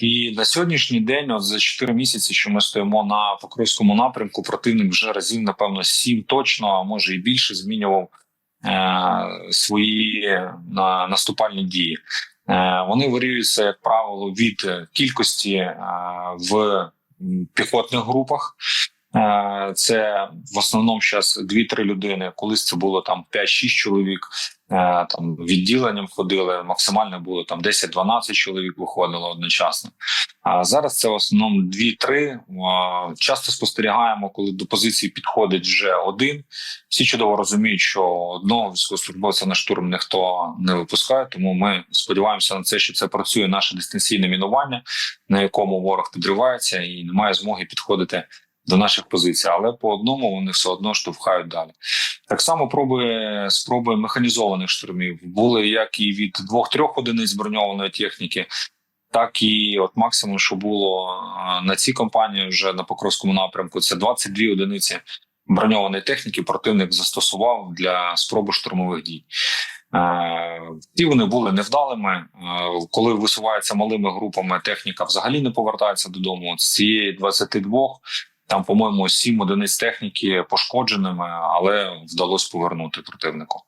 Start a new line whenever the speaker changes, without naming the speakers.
І на сьогоднішній день, от за 4 місяці, що ми стоїмо на Покровському напрямку, противник вже разів, напевно, 7 точно, а може і більше, змінював е, свої на, наступальні дії. Е, вони варіюються, як правило, від кількості е, в піхотних групах. Е, Це в основному зараз 2-3 людини. Колись це було там 5-6 чоловік. Е, Там відділенням ходили. Максимально було там 10-12 чоловік виходило одночасно. А зараз це в основному 2-3. Е, Часто спостерігаємо, коли до позиції підходить вже один. Всі чудово розуміють, що одного військовослужбовця на штурм ніхто не випускає. Тому ми сподіваємося на це, що це працює наше дистанційне мінування, на якому ворог підривається і не має змоги підходити до наших позицій, але по одному вони все одно штовхають далі. Так само проби спроби механізованих штурмів були як і від двох-трьох одиниць броньованої техніки, так і от максимум, що було на цій компанії вже на Покровському напрямку, це 22 одиниці броньованої техніки. Противник застосував для спроби штурмових дій. Е, Ті вони були невдалими. Е, Коли висувається малими групами, техніка взагалі не повертається додому. З цієї 22 там, по-моєму, сім одиниць техніки пошкодженими, але вдалося повернути противнику.